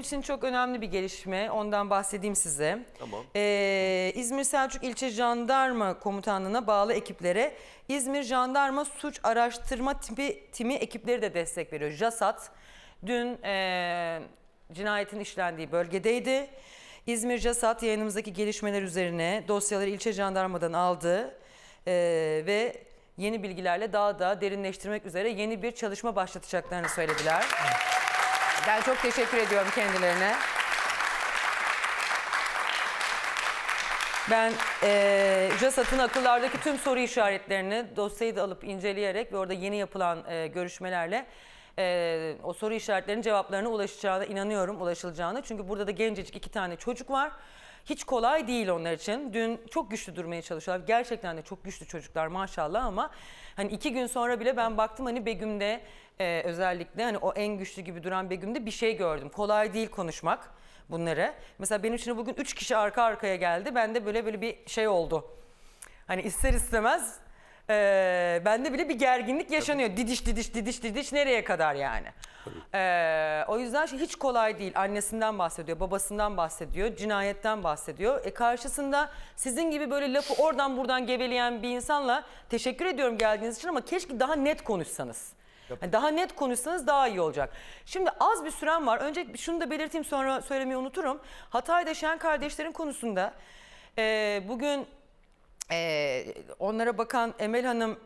benim için çok önemli bir gelişme. Ondan bahsedeyim size. Tamam. Ee, İzmir Selçuk İlçe Jandarma Komutanlığı'na bağlı ekiplere İzmir Jandarma Suç Araştırma Timi, Timi ekipleri de destek veriyor. JASAT dün ee, cinayetin işlendiği bölgedeydi. İzmir JASAT yayınımızdaki gelişmeler üzerine dosyaları ilçe jandarmadan aldı ee, ve yeni bilgilerle daha da derinleştirmek üzere yeni bir çalışma başlatacaklarını söylediler. Ben çok teşekkür ediyorum kendilerine. Ben eee JASAT'ın akıllardaki tüm soru işaretlerini dosyayı da alıp inceleyerek ve orada yeni yapılan eee, görüşmelerle eee, o soru işaretlerinin cevaplarına ulaşacağına inanıyorum, ulaşılacağına. Çünkü burada da gencecik iki tane çocuk var. Hiç kolay değil onlar için. Dün çok güçlü durmaya çalışıyorlar. Gerçekten de çok güçlü çocuklar maşallah ama hani iki gün sonra bile ben baktım hani Begüm'de eee, özellikle hani o en güçlü gibi duran Begüm'de bir şey gördüm. Kolay değil konuşmak bunları. Mesela benim için bugün üç kişi arka arkaya geldi. Bende böyle böyle bir şey oldu. Hani ister istemez eee bende bile bir gerginlik yaşanıyor. Didiş didiş didiş didiş nereye kadar yani? Eee, o yüzden şey hiç kolay değil. Annesinden bahsediyor, babasından bahsediyor, cinayetten bahsediyor. E karşısında sizin gibi böyle lafı oradan buradan geveleyen bir insanla teşekkür ediyorum geldiğiniz için ama keşke daha net konuşsanız. Yani daha net konuşsanız daha iyi olacak. Şimdi az bir sürem var. Önce şunu da belirteyim sonra söylemeyi unuturum. Hatay'da Şen kardeşlerin konusunda e, bugün e, onlara bakan Emel Hanım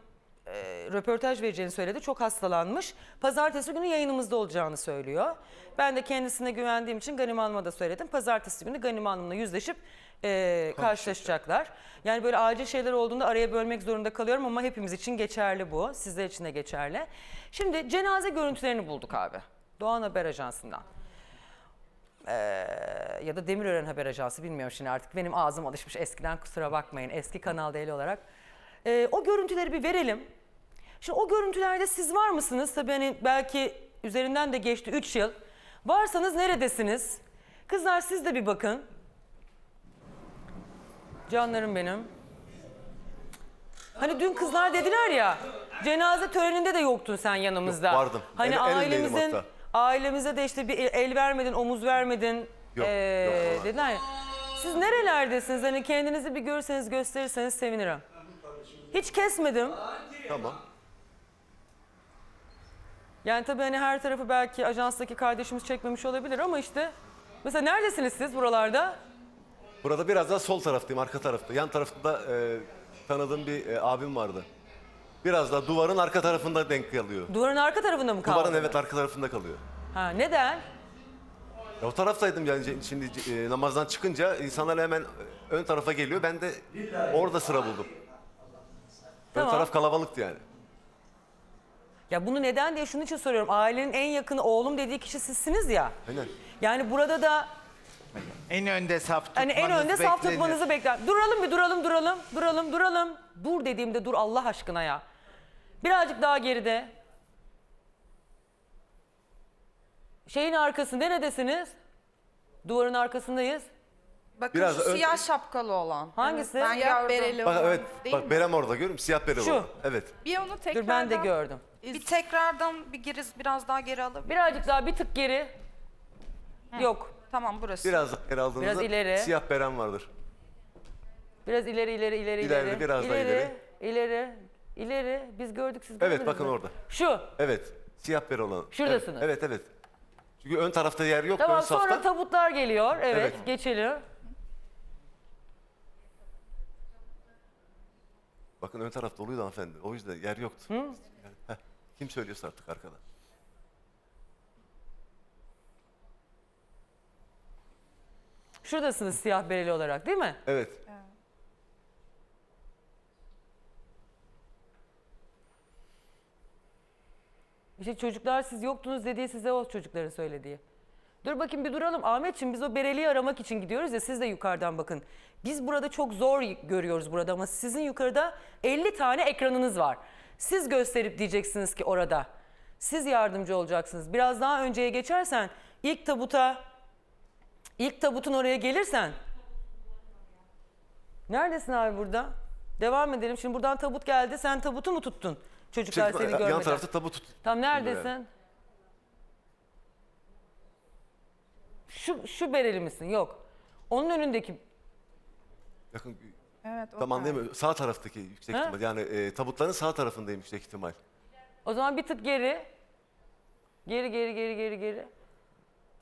e, röportaj vereceğini söyledi. Çok hastalanmış. Pazartesi günü yayınımızda olacağını söylüyor. Ben de kendisine güvendiğim için Ganim Hanım'a da söyledim. Pazartesi günü Ganim Hanım'la yüzleşip e, karşılaşacaklar. Yani böyle acil şeyler olduğunda araya bölmek zorunda kalıyorum ama hepimiz için geçerli bu. Sizler için de geçerli. Şimdi cenaze görüntülerini bulduk abi. Doğan Haber Ajansı'ndan. Ee, ya da Demirören Haber Ajansı bilmiyorum şimdi artık benim ağzım alışmış eskiden kusura bakmayın eski Kanal D'li olarak. Ee, o görüntüleri bir verelim. Şimdi o görüntülerde siz var mısınız? Tabii hani belki üzerinden de geçti 3 yıl. Varsanız neredesiniz? Kızlar siz de bir bakın. Canlarım benim. Hani dün kızlar dediler ya cenaze töreninde de yoktun sen yanımızda. Yok, vardım. Hani El- ailemizin hatta. Ailemize de işte bir el- vermedin, omuz vermedin. Yok, ee, yok dediler ya. Siz nerelerdesiniz? Hani kendinizi bir görseniz gösterirseniz sevinirim. Hiç kesmedim. Tamam. Yani tabii hani her tarafı belki ajanstaki kardeşimiz çekmemiş olabilir ama işte. Mesela neredesiniz siz buralarda? Burada biraz daha sol taraftayım, arka tarafta. Yan tarafta da e, tanıdığım bir e, abim vardı. Biraz daha duvarın arka tarafında denk kalıyor. Duvarın arka tarafında mı kaldınız? Duvarın evet arka tarafında kalıyor. Ha, neden? Ya o taraftaydım yani şimdi e, namazdan çıkınca insanlar hemen ön tarafa geliyor. Ben de orada sıra buldum. Tamam. Ön taraf kalabalıktı yani. Ya bunu neden diye şunun için soruyorum. Ailenin en yakını oğlum dediği kişi sizsiniz ya. Aynen. Yani burada da En önde saf tutmanız hani en önde saf beklenir. tutmanızı bekler. Duralım bir duralım duralım duralım duralım. Dur dediğimde dur Allah aşkına ya. Birazcık daha geride. Şeyin arkası neredesiniz? Duvarın arkasındayız. Bakın Biraz şu ön- siyah şapkalı olan. Hangisi? Ben Siyah gördüm. bereli Bak olan. evet, Değil bak mi? Berem orada görüyor musun? Siyah bere Şu. orada. Evet. Bir onu tekrardan... Dur ben de gördüm. Bir tekrardan bir geri, biraz daha geri alabilir Birazcık daha bir tık geri. Yok. Tamam burası. Biraz daha ileri aldığınızda Biraz ileri. siyah berem vardır. Biraz ileri ileri ileri İleride, ileri. biraz daha ileri. İleri. İleri. Biz gördük siz Evet bakın orada. Şu. Evet. Siyah bere olan. Şuradasınız. Evet evet. evet. Çünkü ön tarafta yer yok. Tamam ön sonra safta. tabutlar geliyor. Evet, Evet. geçelim. Bakın ön taraf doluydu hanımefendi. O yüzden yer yoktu. Yani, heh, kim söylüyorsa artık arkada. Şuradasınız siyah bereli olarak değil mi? Evet. İşte çocuklar siz yoktunuz dediği size o çocukların söylediği. Dur bakayım bir duralım. Ahmetciğim biz o bereliği aramak için gidiyoruz ya siz de yukarıdan bakın. Biz burada çok zor görüyoruz burada ama sizin yukarıda 50 tane ekranınız var. Siz gösterip diyeceksiniz ki orada. Siz yardımcı olacaksınız. Biraz daha önceye geçersen ilk tabuta ilk tabutun oraya gelirsen Neredesin abi burada? Devam edelim. Şimdi buradan tabut geldi. Sen tabutu mu tuttun? Çocuklar Çekme- seni görmeden. yan tarafta tabut tut. Tam Yani. neredesin? şu, şu bereli misin? Yok. Onun önündeki Yakın, Evet o tam anlayamıyorum. Sağ taraftaki yüksek Ha? ihtimal. Yani e, tabutların sağ tarafındayım yüksek ihtimal. o zaman bir tık geri. Geri geri geri geri geri.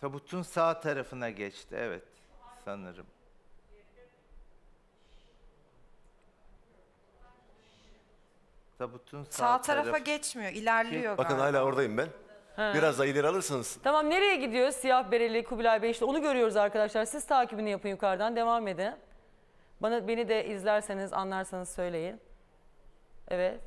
Tabutun sağ tarafına geçti evet sanırım. Tabutun sağ, Sağ tarafa tarafı- geçmiyor, ilerliyor Bakın galiba. hala oradayım ben. Biraz daha ileri alırsanız Tamam nereye gidiyor siyah bereli Kubilay Bey işte onu görüyoruz arkadaşlar. Siz takibini yapın yukarıdan devam edin. Bana beni de izlerseniz anlarsanız söyleyin. Evet.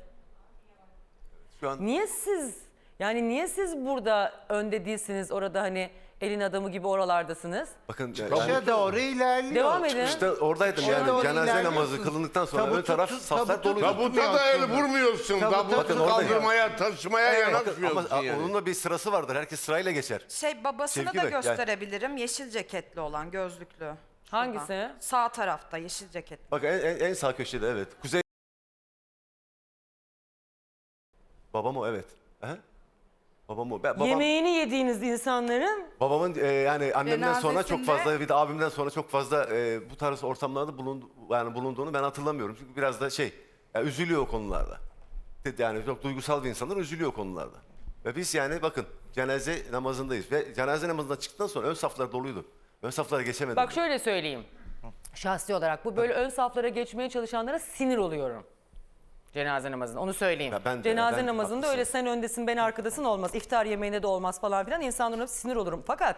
şu an Niye siz yani niye siz burada önde değilsiniz orada hani elin adamı gibi oralardasınız? bakın Çıkışa yani, doğru ilerliyor. Devam edin. işte oradaydım Orada yani doğru cenaze namazı kılındıktan sonra ön Tabutu taraf tut- saflar tabutu doluydu. Tabuta da el vurmuyorsun. Tabutu- Tabutu Bakın oradayım. kaldırmaya, taşımaya Bakın, ama yanaşmıyorsun yani. onun da bir sırası vardır. Herkes sırayla geçer. Şey babasını Sevgi da Bey, gel. gösterebilirim. Yeşil ceketli olan, gözlüklü. Şuradan. Hangisi? Sağ tarafta yeşil ceketli. Bak en, en, en sağ köşede evet. Kuzey. Babam o evet. Aha. Babam o. Ben, babam, Yemeğini yediğiniz insanların babamın e, yani annemden sonra çok Cenazesinde- fazla bir de abimden sonra çok fazla e, bu tarz ortamlarda bulundu, yani bulunduğunu ben hatırlamıyorum. Çünkü biraz da şey ya üzülüyor o konularda. Yani çok duygusal bir insanlar üzülüyor o konularda. Ve biz yani bakın cenaze namazındayız ve cenaze namazından çıktıktan sonra ön saflar doluydu. Ön saflara geçemedim. Bak şöyle söyleyeyim. Şahsi olarak bu böyle ön saflara geçmeye çalışanlara sinir oluyorum. Cenaze namazında onu söyleyeyim. Ya ben de, Cenaze ben namazında haklısın. öyle sen öndesin ben arkadasın olmaz. İftar yemeğinde de olmaz falan filan. İnsanlara sinir olurum. Fakat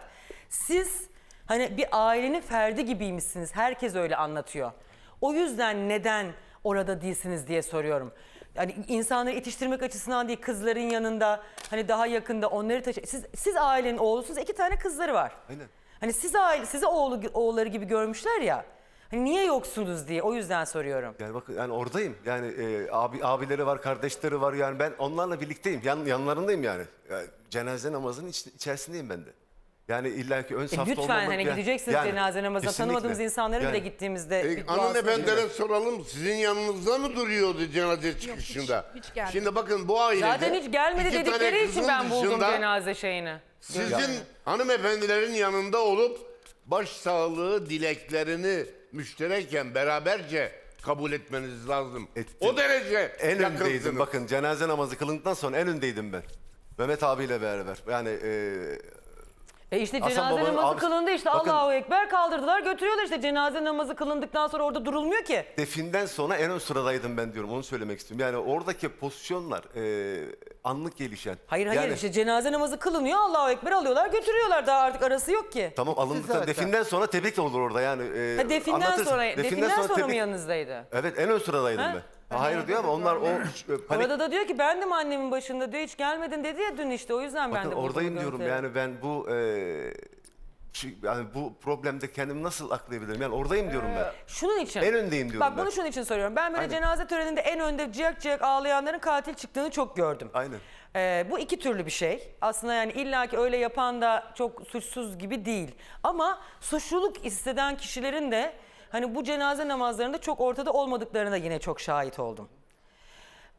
siz hani bir ailenin ferdi gibiymişsiniz. Herkes öyle anlatıyor. O yüzden neden orada değilsiniz diye soruyorum. Yani insanları yetiştirmek açısından değil kızların yanında hani daha yakında onları taşı. Siz, siz ailenin oğlusunuz iki tane kızları var. Aynen. Hani siz aile, size oğlu, oğulları gibi görmüşler ya. Hani niye yoksunuz diye o yüzden soruyorum. Yani bakın yani oradayım. Yani e, abi abileri var, kardeşleri var. Yani ben onlarla birlikteyim. Yan, yanlarındayım yani. yani cenaze namazının iç- içerisindeyim ben de. Yani illaki ön E safta lütfen olmamak hani yani- gideceksiniz yani cenaze namazına kesinlikle. tanımadığımız insanların Yani bile gittiğimizde E, bir duasını hanımefendilere soralım. Sizin yanınızda mı duruyordu cenaze çıkışında? hiç gelmedi. Şimdi bakın bu ailede... Zaten hiç gelmedi iki tane dedikleri için kızın ben buldum dışında cenaze şeyini. Sizin hanımefendilerin yanında olup başsağlığı dileklerini müştereken beraberce kabul etmeniz lazım. Ettim. O derece En öndeydim. yakınsınız. Bakın cenaze namazı kılındıktan sonra en öndeydim ben. Mehmet abiyle beraber. Yani e, E işte Hasan cenaze babanın namazı abisi- kılındı işte Bakın- Allahu Ekber kaldırdılar götürüyorlar işte cenaze namazı kılındıktan sonra orada durulmuyor ki. definden sonra en ön sıradaydım ben diyorum. Onu söylemek istiyorum. Yani oradaki pozisyonlar e, anlık gelişen. Hayır hayır Yani- işte cenaze namazı kılınıyor Allahu Ekber alıyorlar götürüyorlar daha artık arası yok ki. Tamam alındıktan zaten- definden sonra tebrik olur orada yani. E, Ha definden anlatırsın. sonra definden, sonra, mı tebrik- yanınızdaydı? Evet en ön sıradaydım Ha? ben. Ha, hayır diyor ama onlar o panik. Orada da diyor ki bendim annemin başında diyor hiç gelmedin dedi ya dün işte o yüzden ben Bakın de buldum oradayım diyorum görüntüleri. yani ben bu e, yani bu problemde kendimi nasıl aklayabilirim? Yani oradayım diyorum ben. Şunun için. En öndeyim diyorum Bak ben. bunu şunun için soruyorum. Ben böyle Aynen. cenaze töreninde en önde ciyak ciyak ağlayanların katil çıktığını çok gördüm. Aynen. Ee, bu iki türlü bir şey. Aslında yani illaki öyle yapan da çok suçsuz gibi değil. Ama suçluluk hisseden kişilerin de hani bu cenaze namazlarında çok ortada olmadıklarına yine çok şahit oldum.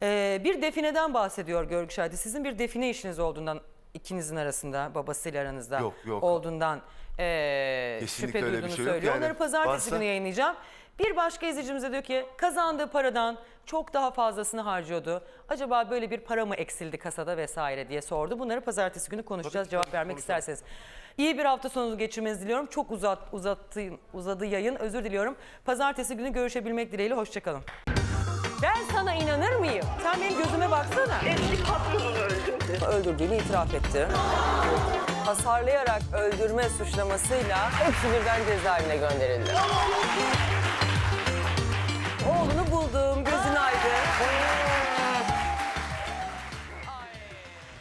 Ee, bir defineden bahsediyor görgü şahidi. Sizin bir define işiniz olduğundan ikinizin arasında babasıyla aranızda Yok, yok. olduğundan ee, Kesinlikle şüphe öyle bir duyduğunu şey yok. söylüyor. Yani Onları pazartesi varsa- günü yayınlayacağım. Bir başka izleyicimiz de diyor ki kazandığı paradan çok daha fazlasını harcıyordu. Acaba böyle bir para mı eksildi kasada vesaire diye sordu. Bunları pazartesi günü konuşacağız cevap vermek isterseniz. İyi bir hafta sonu geçirmenizi diliyorum. Çok uzat, uzattı, uzadı yayın. Özür diliyorum. Pazartesi günü görüşebilmek dileğiyle. Hoşçakalın. Ben sana inanır mıyım? Sen benim gözüme baksana. Eski patronunu öldürdü. Öldürdüğünü itiraf etti. Hasarlayarak öldürme suçlamasıyla hepsi birden cezaevine gönderildi.